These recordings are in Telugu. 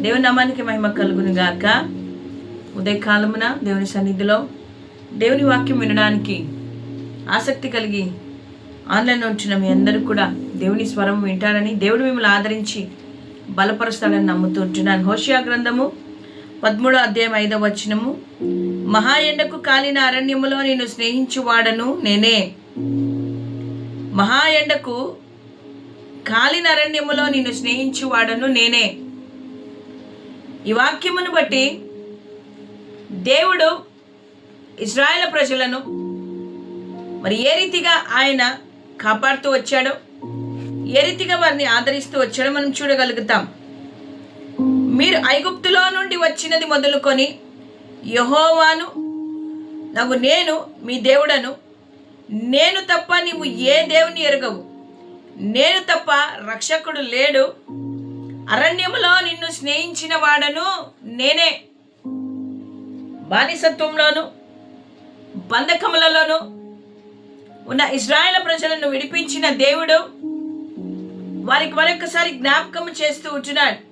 దేవుని నామానికి మహిమ కలుగును గాక. ఉదయకాలమున దేవుని సన్నిధిలో దేవుని వాక్యం వినడానికి ఆసక్తి కలిగి ఆన్లైన్లో ఉంచిన మీ అందరూ కూడా దేవుని స్వరం వింటారని దేవుడు మిమ్మల్ని ఆదరించి బలపరుస్తాడని నమ్ముతూ ఉంటున్నాను. హోషియా గ్రంథము పదమూడో అధ్యాయం ఐదవ వచనము. మహా ఎండకు కాలిన అరణ్యములో నేను స్నేహించువాడను నేనే. మహా ఎండకు కాలిన అరణ్యములో నిన్ను స్నేహించువాడను నేనే. ఈ వాక్యమును బట్టి దేవుడు ఇజ్రాయెల్ ప్రజలను మరి ఏ రీతిగా ఆయన కాపాడుతూ వచ్చాడో ఏ రీతిగా వారిని ఆదరిస్తూ వచ్చాడో మనం చూడగలుగుతాం. మీరు ఐగుప్తులో నుండి వచ్చినది మొదలుకొని యహోవాను నాకు నేను మీ దేవుడను నేను తప్ప నీవు ఏ దేవుని ఎరగవు. నేను తప్ప రక్షకుడు లేడు. అరణ్యములో నిన్ను స్నేహించిన వాడను నేనే. బానిసత్వంలోను బంధకములలోను ఉన్న ఇజ్రాయెల్ ప్రజలను విడిపించిన దేవుడు వారికి మరొకసారి జ్ఞాపకం చేస్తూ ఉంటున్నాడు.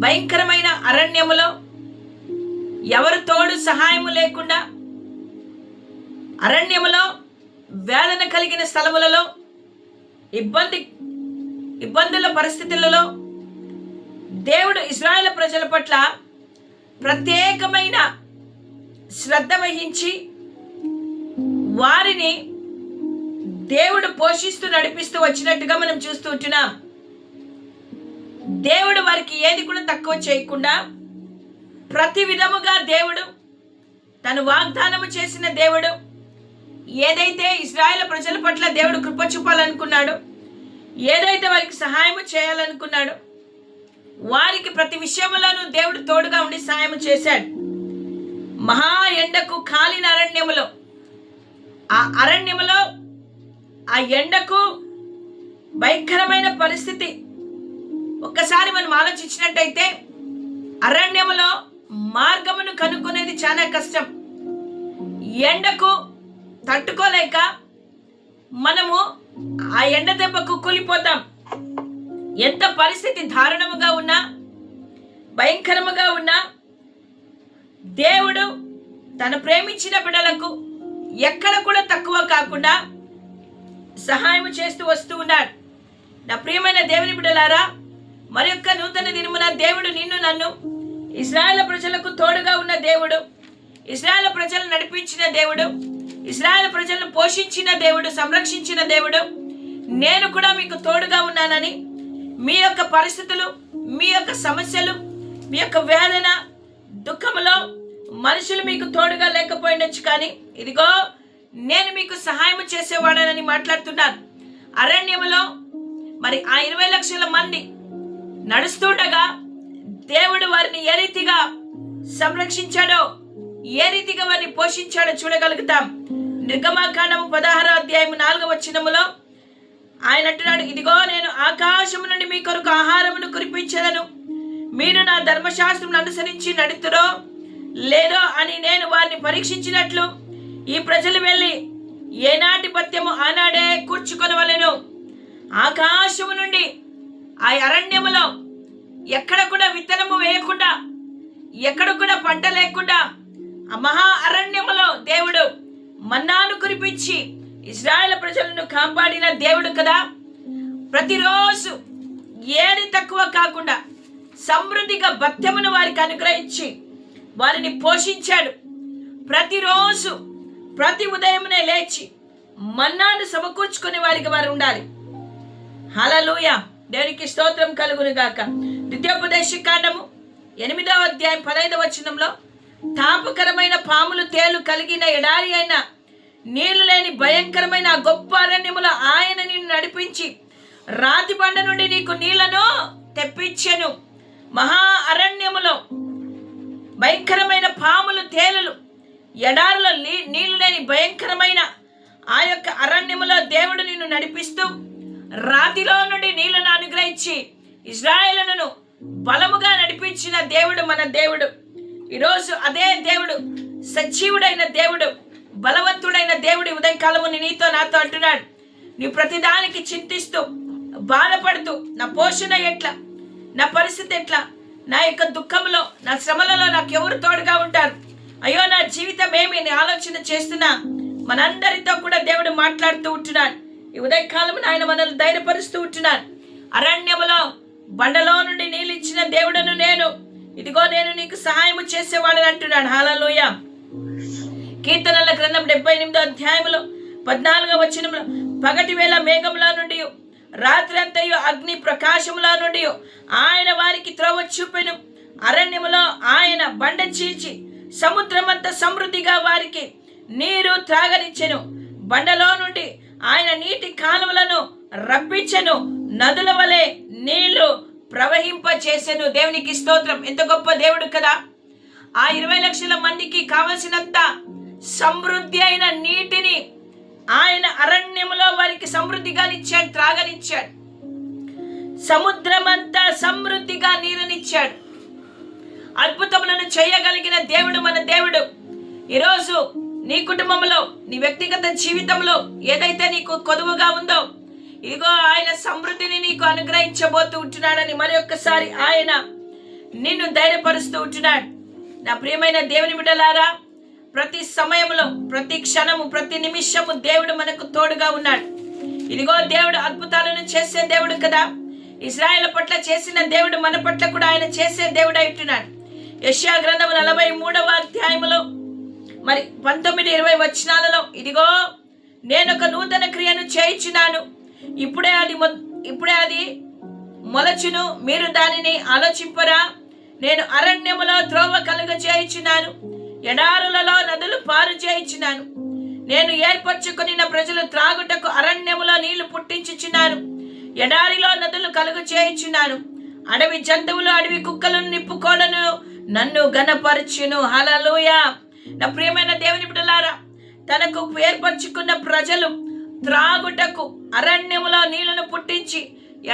భయంకరమైన అరణ్యములో ఎవరు తోడు సహాయము లేకుండా అరణ్యములో వేదన కలిగిన స్థలములలో ఇబ్బంది ఇబ్బందుల పరిస్థితులలో దేవుడు ఇజ్రాయెల్ ప్రజల పట్ల ప్రత్యేకమైన శ్రద్ధ వహించి వారిని దేవుడు పోషిస్తూ నడిపిస్తూ వచ్చినట్టుగా మనం చూస్తూ ఉంటున్నాం. దేవుడు వారికి ఏది కూడా తక్కువ చేయకుండా ప్రతి విధముగా దేవుడు తను వాగ్దానము చేసిన దేవుడు ఏదైతే ఇజ్రాయెల్ ప్రజల పట్ల దేవుడు కృప చూపాలనుకున్నాడో ఏదైతే వారికి సహాయం చేయాలనుకున్నాడో వారికి ప్రతి విషయంలోనూ దేవుడు తోడుగా ఉండి సహాయం చేశాడు. మహా ఎండకు కాలిన అరణ్యములో ఆ అరణ్యములో ఆ ఎండకు భయంకరమైన పరిస్థితి. ఒక్కసారి మనం ఆలోచించినట్టయితే అరణ్యములో మార్గమును కనుక్కునేది చాలా కష్టం. ఎండకు తట్టుకోలేక మనము ఆ ఎండ దెబ్బకు కూలిపోతాం. ఎంత పరిస్థితి దారుణముగా ఉన్నా భయంకరముగా ఉన్నా దేవుడు తను ప్రేమించిన బిడ్డలకు ఎక్కడ కూడా తక్కువ కాకుండా సహాయం చేస్తూ వస్తూ ఉన్నాడు. నా ప్రియమైన దేవుని బిడ్డలారా మరి యొక్క నూతన దినమున దేవుడు నిన్ను నన్ను ఇస్రాయల ప్రజలకు తోడుగా ఉన్న దేవుడు ఇస్రాయల ప్రజలు నడిపించిన దేవుడు ఇస్రాయల్ ప్రజలను పోషించిన దేవుడు సంరక్షించిన దేవుడు. నేను కూడా మీకు తోడుగా ఉన్నానని మీ యొక్క పరిస్థితులు మీ యొక్క సమస్యలు మీ యొక్క వేదన దుఃఖములో మనుషులు మీకు తోడుగా లేకపోయినచ్చు కానీ ఇదిగో నేను మీకు సహాయం చేసేవాడనని మాట్లాడుతున్నాను. అరణ్యములో మరి ఆ ఇరవై లక్షల మంది నడుస్తుండగా దేవుడు వారిని ఏ రీతిగా సంరక్షించాడో ఏ రీతిగా వారిని పోషించాడో చూడగలుగుతాం. నిర్గమాకాండము పదహారో అధ్యాయము నాలుగవ వచనములో ఆయన అంటున్నాడు ఇదిగో నేను ఆకాశము నుండి మీ కొరకు ఆహారమును కురిపించదను. మీరు నా ధర్మశాస్త్రం అనుసరించి నడుతురో లేదో అని నేను వారిని పరీక్షించినట్లు ఈ ప్రజలు వెళ్ళి ఏనాటి పత్యము ఆనాడే కూర్చుకొనవలను. ఆకాశము నుండి ఆ అరణ్యములో ఎక్కడ కూడా విత్తనము వేయకుండా ఎక్కడ కూడా పంట లేకుండా మహా అరణ్యములో దేవుడు మన్నాను కురిపించి ఇజ్రాయెల్ ప్రజలను కాపాడిన దేవుడు కదా. ప్రతిరోజు ఏది తక్కువ కాకుండా సమృద్ధిగా భత్యమును వారికి అనుగ్రహించి వారిని పోషించాడు. ప్రతిరోజు ప్రతి ఉదయమునే లేచి మన్నాను సమకూర్చుకునే వారికి వారు ఉండాలి. హలలుయ దేవునికి స్తోత్రం కలుగును గాక. ద్వితీయోపదేశ కాండము ఎనిమిదవ అధ్యాయం పదైదవ వచనంలో తాపకరమైన పాములు తేలు కలిగిన ఎడారి అయిన నీళ్ళు లేని భయంకరమైన గొప్ప అరణ్యములో ఆయన నిన్ను నడిపించి రాతి బండ నుండి నీకు నీళ్ళను తెప్పించెను. మహా అరణ్యములో భయంకరమైన పాములు తేలులు ఎడారిలో నీ- నీళ్ళు లేని భయంకరమైన ఆ యొక్క అరణ్యములో దేవుడు నిన్ను నడిపిస్తూ రాతిలో నుండి నీళ్ళను అనుగ్రహించి ఇజ్రాయేలును బలముగా నడిపించిన దేవుడు మన దేవుడు. ఈరోజు అదే దేవుడు సజీవుడైన దేవుడు బలవంతుడైన దేవుడు ఉదయకాలముని నీతో నాతో అంటున్నాడు. నీ ప్రతిదానికి చింతిస్తూ బాధపడుతూ నా పోషణ ఎట్లా నా పరిస్థితి ఎట్లా నా యొక్క దుఃఖంలో నా శ్రమలలో నాకు ఎవరు తోడుగా ఉంటారు? అయ్యో నా జీవితం ఏమి? నేను ఆలోచన చేస్తున్నా. మనందరితో కూడా దేవుడు మాట్లాడుతూ ఉంటున్నాడు. ఈ ఉదయకాలం ఆయన మనల్ని ధైర్యపరుస్తూ ఉంటున్నాడు. అరణ్యములో బండలో నుండి నీళ్ళు ఇచ్చిన దేవుడను నేను ఇదిగో నేను నీకు సహాయం చేసేవాడని అంటున్నాడు. హాలలోయ కీర్తనల గ్రంథం డెబ్బై ఎనిమిదో అధ్యాయంలో పద్నాలుగో వచనంలో పగటి వేళ మేఘముల నుండి రాత్రి అంతయు అగ్ని ప్రకాశముల నుండి ఆయన వారికి త్రోవ చూపెను. అరణ్యములో ఆయన బండ చీల్చి సముద్రమంత సమృద్ధిగా వారికి నీరు త్రాగనిచ్చెను. బండలో నుండి ఆయన నీటి కాలువలను రప్పించెను. నదుల వలె నీళ్ళు ప్రవహింప చేసెను దేవునికి స్తోత్రం. ఎంత గొప్ప దేవుడు కదా. ఆ ఇరవై లక్షల మందికి కావలసినంత సమృద్ధి అయిన నీటిని ఆయన అరణ్యములో వారికి సమృద్ధిగా ఇచ్చాడు త్రాగనిచ్చాడు. సముద్రమంతా సమృద్ధిగా నీరునిచ్చాడు. అద్భుతములను చేయగలిగిన దేవుడు మన దేవుడు. ఈరోజు నీ కుటుంబంలో నీ వ్యక్తిగత జీవితంలో ఏదైతే నీకు కొదువుగా ఉందో ఇదిగో ఆయన సమృద్ధిని నీకు అనుగ్రహించబోతూ ఉంటున్నాడని మరి ఒక్కసారి ఆయన నిన్ను ధైర్యపరుస్తూ ఉంటున్నాడు. నా ప్రియమైన దేవుని బిడ్డలారా ప్రతి సమయంలో ప్రతి క్షణము ప్రతి నిమిషము దేవుడు మనకు తోడుగా ఉన్నాడు. ఇదిగో దేవుడు అద్భుతాలను చేసే దేవుడు కదా. ఇస్రాయల్ పట్ల చేసిన దేవుడు మన పట్ల కూడా ఆయన చేసే దేవుడు అంటున్నాడు యష్యా గ్రంథం నలభై మూడవ అధ్యాయములో మరి పంతొమ్మిది ఇరవై వచనాలలో ఇదిగో నేను ఒక నూతన క్రియను చేయించున్నాను. ఇప్పుడే అది మొ- ఇప్పుడే అది మొలచును. మీరు దానిని ఆలోచింపరా. నేను అరణ్యములో త్రోవ కలుగ చేయించున్నాను ఎడారులలో నదులు పారు చేయించున్నాను నేను ఏర్పరచుకుని ప్రజలు త్రాగుటకు అరణ్యములో నీళ్ళు పుట్టించుచున్నాను ఎడారిలో నదులు కలుగు చేయించున్నాను అడవి జంతువులు అడవి కుక్కలను నిప్పుకోలను నన్ను గనపరచును హలలుయ నా ప్రియమైన దేవుని బిడ్డలారా తనకు ఏర్పరచుకున్న ప్రజలు త్రాగుటకు అరణ్యములో నీళ్ళను పుట్టించి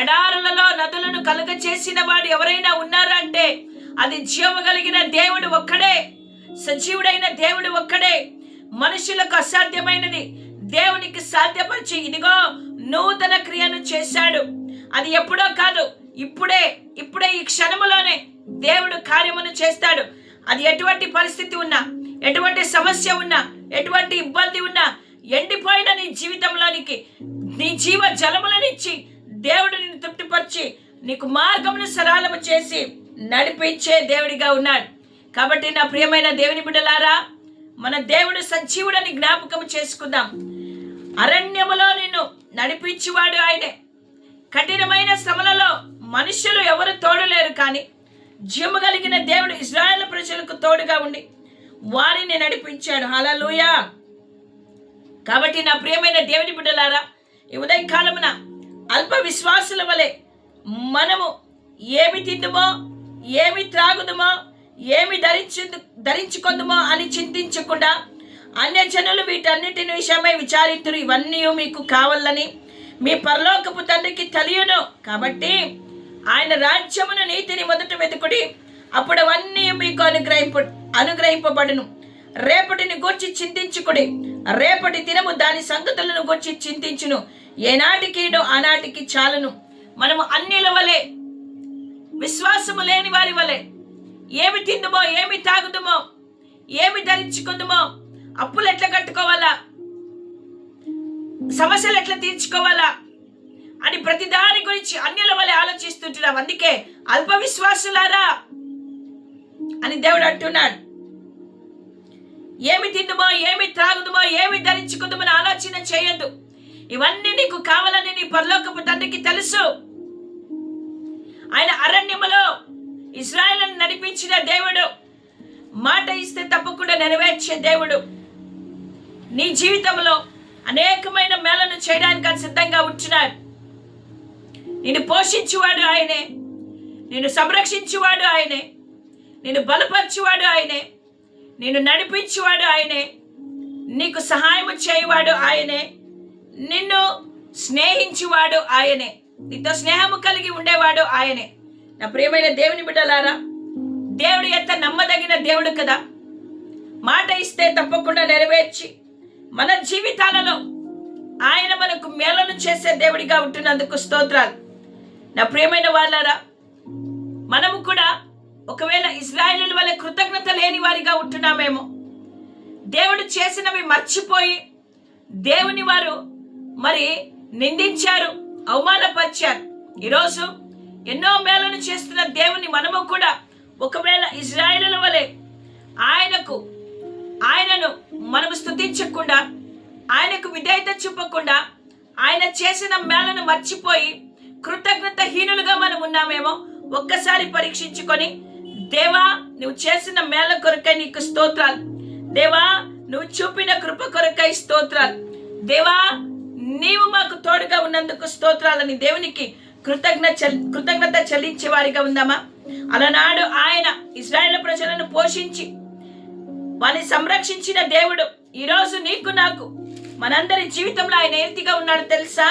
ఎడారులలో నదులను కలుగ చేసిన వాడు ఎవరైనా ఉన్నారా అంటే అది జీవము కలిగిన దేవుడు ఒక్కడే సజీవుడైన దేవుడు ఒక్కడే. మనుషులకు అసాధ్యమైనది దేవునికి సాధ్యపరిచి ఇదిగో నూతన క్రియను చేశాడు. అది ఎప్పుడో కాదు ఇప్పుడే ఇప్పుడే ఈ క్షణములోనే దేవుడు కార్యమును చేస్తాడు. అది ఎటువంటి పరిస్థితి ఉన్నా ఎటువంటి సమస్య ఉన్నా ఎటువంటి ఇబ్బంది ఉన్నా ఎండిపోయిన నీ జీవితంలోనికి నీ జీవ జలములనిచ్చి దేవుడు నిన్ను తృప్తిపరిచి నీకు మార్గమును సరళము చేసి నడిపించే దేవుడిగా ఉన్నాడు. కాబట్టి నా ప్రియమైన దేవుని బిడ్డలారా మన దేవుడు సజీవుడని జ్ఞాపకం చేసుకుందాం. అరణ్యములో నిన్ను నడిపించేవాడు ఆయనే. కఠినమైన శ్రమలలో మనుషులు ఎవరు తోడలేరు కానీ జిమ్ము కలిగిన దేవుడు ఇజ్రాయెల్ ప్రజలకు తోడుగా ఉండి వారిని నడిపించాడు. హలలుయా కాబట్టి నా ప్రియమైన దేవుని బిడ్డలారా ఈ ఉదయకాలమున అల్ప విశ్వాసుల వలె మనము ఏమి తిందుమో ఏమి త్రాగుదుమో ఏమి ధరించు ధరించుకుందుమో అని చింతించకుండా అన్య జనులు వీటన్నిటిని విషయమై విచారితురు. ఇవన్నీ మీకు కావాలని మీ పరలోకపు తండ్రికి తెలియను. కాబట్టి ఆయన రాజ్యమును నీతిని మొదట వెతుకుడి అప్పుడు అవన్నీ మీకు అనుగ్రహింప అనుగ్రహింపబడును. రేపటిని గూర్చి చింతించుకుడి. రేపటి దినము దాని సంగతులను గూర్చి చింతించును. ఏనాటికిడో ఆనాటికి చాలును. మనము అన్నిల వలె విశ్వాసము లేని వారి వలె ఏమి తిందుమో ఏమి తాగుదుమో ఏమి ధరించుకుందుమో అప్పులు ఎట్లా కట్టుకోవాలా? సమస్యలు ఎట్లా తీర్చుకోవాలా? అని ప్రతి దాని గురించి అన్యుల వలె ఆలోచిస్తుంటున్నాం. అందుకే అల్ప విశ్వాసులారా అని దేవుడు అంటున్నాడు. ఏమి తిందుమో ఏమి త్రాగుదుమో ఏమి ధరించుకుందామని ఆలోచన చేయొద్దు. ఇవన్నీ నీకు కావాలని నీ పరలోకపు తండ్రికి తెలుసు. ఆయన అరణ్యములో ఇస్రాయలను నడిపించిన దేవుడు మాట ఇస్తే తప్పకుండా నెరవేర్చే దేవుడు. నీ జీవితంలో అనేకమైన మేలను చేయడానికి ఆయన సిద్ధంగా ఉంటున్నాడు. నిన్ను పోషించువాడు ఆయనే. నిన్ను సంరక్షించువాడు ఆయనే. నిన్ను బలపరిచేవాడు ఆయనే. నేను నడిపించేవాడు ఆయనే. నీకు సహాయం చేయవాడు ఆయనే. నిన్ను స్నేహించువాడు ఆయనే. నీతో స్నేహము కలిగి ఉండేవాడు ఆయనే. నా ప్రియమైన దేవుని బిడ్డలారా దేవుడు ఎంత నమ్మదగిన దేవుడు కదా. మాట ఇస్తే తప్పకుండా నెరవేర్చి మన జీవితాలలో ఆయన మనకు మేలను చేసే దేవుడిగా ఉంటున్నందుకు స్తోత్రాలు. నా ప్రియమైన వాళ్ళారా మనము కూడా ఒకవేళ ఇజ్రాయేలు వల్ల కృతజ్ఞత లేని వారిగా ఉంటున్నామేమో దేవుడు చేసినవి మర్చిపోయి దేవుని వారు మరి నిందించారు అవమానపరిచారు. ఈరోజు ఎన్నో మేలను చేస్తున్న దేవుని మనము కూడా ఒకవేళ ఇజ్రాయిల వలె ఆయనకు ఆయనను మనము స్తుతించకుండా ఆయనకు విధేయత చూపకుండా ఆయన చేసిన మేలను మర్చిపోయి కృతజ్ఞత హీనులుగా మనం ఉన్నామేమో ఒక్కసారి పరీక్షించుకొని దేవా నువ్వు చేసిన మేల కొరకై నీకు స్తోత్రాలు. దేవా నువ్వు చూపిన కృప కొరకై స్తోత్రాలు. దేవా నీవు మాకు తోడుగా ఉన్నందుకు స్తోత్రాలని దేవునికి కృతజ్ఞ కృతజ్ఞత చెల్లించే వారిగా ఉందామా? అలనాడు ఆయన ఇజ్రాయేల్ ప్రజలను పోషించి వారిని సంరక్షించిన దేవుడు ఈరోజు నీకు నాకు మనందరి జీవితంలో ఆయన ఏంటిగా ఉన్నాడు తెలుసా?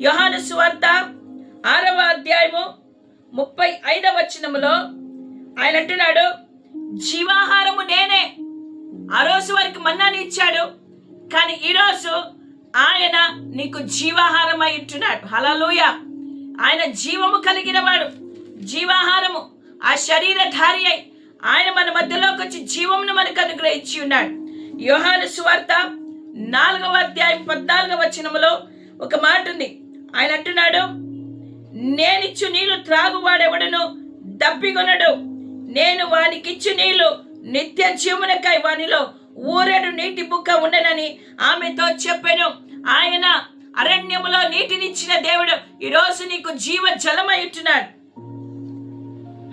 యోహాను సువార్త ఆరవ అధ్యాయము ముప్పై ఐదవ వచనములో ఆయన అంటున్నాడు జీవాహారము నేనే. ఆ రోజు వారికి మన్నాని ఇచ్చాడు. కానీ ఈరోజు ఆయన నీకు జీవాహారమై ఉంటున్నాడు. హలలోయ ఆయన జీవము కలిగిన వాడు జీవాహారము ఆ శరీరధారి అయి ఆయన మన మధ్యలోకి వచ్చి జీవమును మనకు అనుగ్రహించి ఉన్నాడు. యోహాను సువార్త నాలుగవ అధ్యాయం పద్నాలుగవ వచనములో ఒక మాట ఉంది. ఆయన అంటున్నాడు నేనిచ్చు నీళ్ళు త్రాగువాడెవడను? దప్పికొనడు. నేను వానికిచ్చు నీళ్ళు నిత్య జీవునకై వానిలో ఊరెడు నీటి బుక్క ఉండనని ఆమెతో చెప్పాను. ఆయన అరణ్యములో నీటినిచ్చిన దేవుడు ఈరోజు నీకు జీవ జలమయ్యుట్టున్నాడు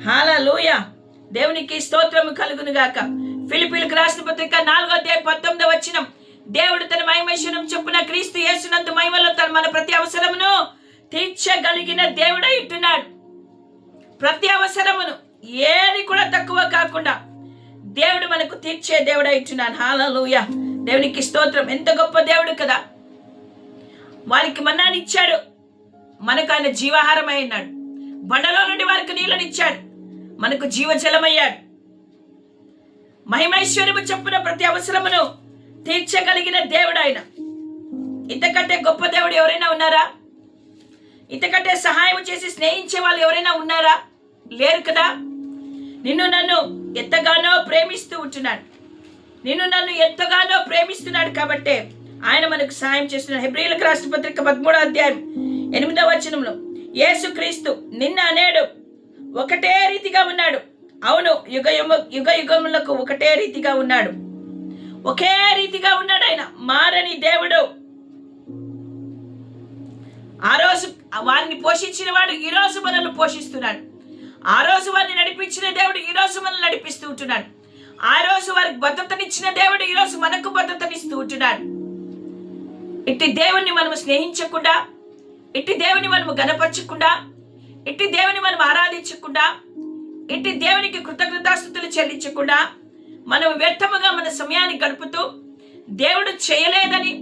హాలూయ! దేవునికి స్తోత్రము కలుగును గాక. ఫిలిపిలకు రాసిన పత్రిక నాలుగో అధ్యాయం పంతొమ్మిదో వచ్చిన దేవుడు తన మహిమేశ్వరం చెప్పున క్రీస్తు యేసునందు మహిమలో తన మన ప్రతి అవసరమును తీర్చగలిగిన దేవుడై ఉంటున్నాడు. ప్రతి అవసరమును ఏ తక్కువ కాకుండా దేవుడు మనకు తీర్చే దేవుడు ఇచ్చున్నాను హాలూయ దేవునికి స్తోత్రం. ఎంత గొప్ప దేవుడు కదా. వారికి మన్నాని ఇచ్చాడు. మనకు ఆయన జీవాహారమై ఉన్నాడు. బండలో నుండి వారికి నీళ్ళనిచ్చాడు మనకు జీవజలమయ్యాడు. మహిమైశ్వర్యము చెప్పున ప్రతి అవసరమును తీర్చగలిగిన దేవుడు ఆయన. ఇంతకంటే గొప్ప దేవుడు ఎవరైనా ఉన్నారా? ఇంతకంటే సహాయం చేసి స్నేహించే వాళ్ళు ఎవరైనా ఉన్నారా? లేరు కదా? నిన్ను నన్ను ఎంతగానో ప్రేమిస్తూ ఉంటున్నాడు. నిన్ను నన్ను ఎంతగానో ప్రేమిస్తున్నాడు కాబట్టే ఆయన మనకు సాయం చేస్తున్నాడు. హెబ్రిలకు రాష్ట్ర పత్రిక పదమూడో అధ్యాయం ఎనిమిదవ వచనంలో యేసు క్రీస్తు నిన్న నేడు ఒకటే రీతిగా ఉన్నాడు. అవును యుగ యుగ యుగ యుగములకు ఒకటే రీతిగా ఉన్నాడు. ఒకే రీతిగా ఉన్నాడు ఆయన. మారని దేవుడు. ఆ రోజు వారిని పోషించిన వాడు ఈ రోజు మనల్ని పోషిస్తున్నాడు. ఆ రోజు వారిని నడిపించిన దేవుడు ఈ రోజు మనల్ని నడిపిస్తూ ఉంటున్నాడు. ఆ రోజు వారికి భద్రతనిచ్చిన దేవుడు ఈ రోజు మనకు భద్రతనిస్తూ ఉంటున్నాడు. ఇట్టి దేవుణ్ణి మనము స్నేహించకుండా ఇట్టి దేవుని మనము గనపరచకుండా ఇట్టి దేవుని మనం ఆరాధించకుండా ఇట్టి దేవునికి కృతజ్ఞతాస్థుతులు చెల్లించకుండా మనం వ్యర్థముగా మన సమయాన్ని గడుపుతూ దేవుడు చేయలేదని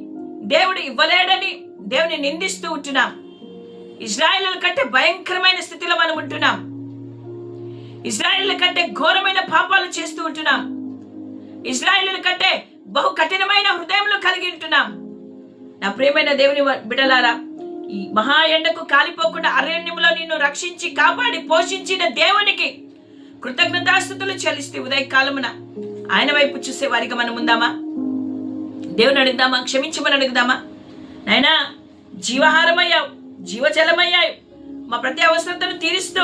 దేవుడు ఇవ్వలేడని దేవుని నిందిస్తూ ఉంటున్నాం. ఇజ్రాయిల్ కంటే భయంకరమైన స్థితిలో మనం ఉంటున్నాం. ఇజ్రాయిల్ కంటే ఘోరమైన పాపాలు చేస్తూ ఉంటున్నాం. ఇజ్రాయిల్ కంటే బహు కఠినమైన హృదయంలో కలిగి ఉంటున్నాం. నా ప్రియమైన దేవుని వ- బిడలారా ఈ మహా ఎండకు కాలిపోకుండా అరణ్యంలో నిన్ను రక్షించి కాపాడి పోషించిన దేవునికి కృతజ్ఞతాస్థుతులు చెల్లిస్తే ఉదయ కాలమున ఆయన వైపు చూసే వారికి మనం ఉందామా? దేవుని అడుగుదామా? క్షమించమని అడుగుదామా? నాయనా జీవహారమయ్యావు జీవజలమయ్యావు. మా ప్రతి అవసరతను తీరుస్తూ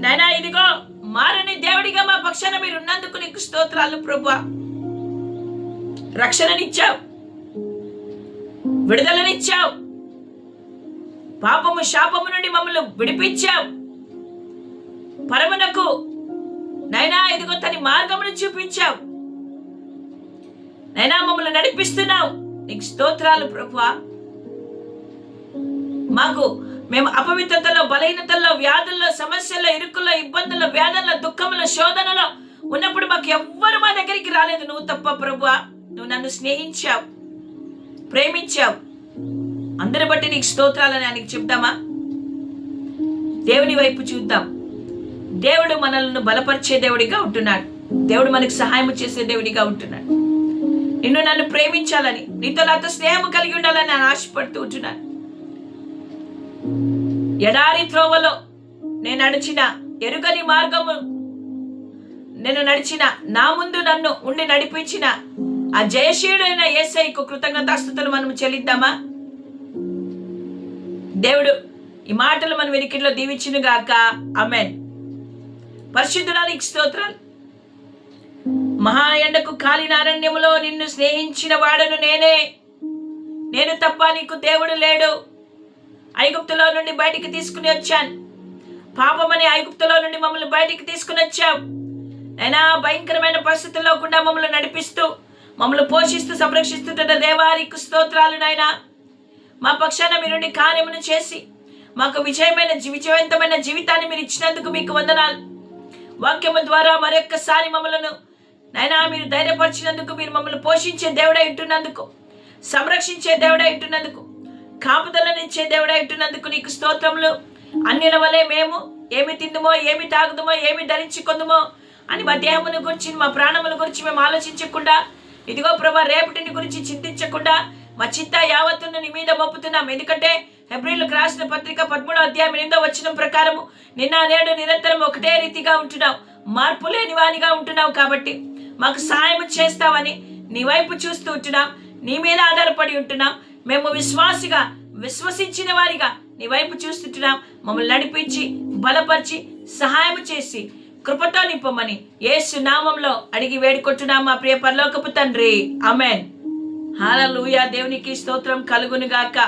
నాయనా ఇదిగో మారని దేవుడిగా మా పక్షాన మీరు ఉన్నందుకు నీకు స్తోత్రాలు ప్రభు. రక్షణనిచ్చావు. విడుదలనిచ్చావు. పాపము శాపము నుండి మమ్మల్ని విడిపించావు. పరమునకు నైనా ఇదిగో తని మార్గమును చూపించావు. నైనా మమ్మల్ని నడిపిస్తున్నావు. నీకు స్తోత్రాలు ప్రభు. మాకు మేము అపవిత్రతలో బలహీనతల్లో వ్యాధుల్లో సమస్యల్లో ఇరుకుల్లో ఇబ్బందుల్లో వేదనలో దుఃఖంలో శోధనలో ఉన్నప్పుడు మాకు ఎవ్వరు మా దగ్గరికి రాలేదు. నువ్వు తప్ప ప్రభు నువ్వు నన్ను స్నేహించావు ప్రేమించావు. అందరి బట్టి నీకు స్తోత్రాలని ఆయనకి చెప్దామా? దేవుని వైపు చూద్దాం. దేవుడు మనల్ని బలపరిచే దేవుడిగా ఉంటున్నాడు. దేవుడు మనకు సహాయం చేసే దేవుడిగా ఉంటున్నాడు. నిన్ను నన్ను ప్రేమించాలని నీతో నాతో స్నేహం కలిగి ఉండాలని నేను ఆశపడుతూ ఉంటున్నాను ఎడారి త్రోవలో నేను నడిచిన ఎరుగని మార్గము. నేను నడిచిన నా ముందు నన్ను ఉండి నడిపించిన ఆ జయశీయుడైన ఏసైకు కృతజ్ఞతాస్థుతులు మనం చెల్లిద్దామా? దేవుడు ఈ మాటలు మన వెనికిలో దీవించును గాక. అమెన్ పరిశుద్ధుడానికి స్తోత్రాలు. మహా ఎండకు కాలిన అరణ్యములో నిన్ను స్నేహించిన వాడను నేనే. నేను తప్ప నీకు దేవుడు లేడు. ఐగుప్తులో నుండి బయటికి తీసుకుని వచ్చాను. పాపమని ఐగుప్తులో నుండి మమ్మల్ని బయటికి తీసుకుని వచ్చావు. నైనా భయంకరమైన పరిస్థితుల్లో కూడా మమ్మల్ని నడిపిస్తూ మమ్మల్ని పోషిస్తూ సంరక్షిస్తుంటున్న దేవానికి స్తోత్రాలు నాయనా. మా పక్షాన మీరుండి కార్యమును చేసి మాకు విజయమైన జీ- విజయవంతమైన జీవితాన్ని మీరు ఇచ్చినందుకు మీకు వందనాలు. వాక్యము ద్వారా మరొక్కసారి మమ్మలను నైనా మీరు ధైర్యపరిచినందుకు మీరు మమ్మల్ని పోషించే దేవుడై ఉంటున్నందుకు సంరక్షించే దేవుడై ఉంటున్నందుకు కాపుదలనిచ్చే దేవుడై ఉంటున్నందుకు నీకు స్తోత్రములు. అన్నిల వలె మేము ఏమి తిందుమో ఏమి తాగుదుమో ఏమి ధరించుకుందుమో అని మా దేహమును గురించి మా ప్రాణముల గురించి మేము ఆలోచించకుండా ఇదిగో ప్రభా రేపటిని గురించి చింతించకుండా మా చింత యావత్తును నీ మీద మోపుతున్నాం. ఎందుకంటే హెబ్రిల్కి రాసిన పత్రిక పదమూడో అధ్యాయం ఎనిమిదో వచ్చిన ప్రకారము నిన్న నేడు నిరంతరం ఒకటే రీతిగా ఉంటున్నావు. మార్పు లేని వానిగా ఉంటున్నావు కాబట్టి మాకు సాయం చేస్తావని నీ వైపు చూస్తూ ఉంటున్నాం. నీ మీద ఆధారపడి ఉంటున్నాం. మేము విశ్వాసిగా విశ్వసించిన వారిగా నీ వైపు చూస్తుంటున్నాం. మమ్మల్ని నడిపించి బలపరిచి సహాయం చేసి కృపతో నింపమని ఏ నామంలో అడిగి వేడుకుంటున్నాం మా ప్రియ పరలోకపు తండ్రి. అమెన్ హాలూయా దేవునికి స్తోత్రం కలుగునుగాక.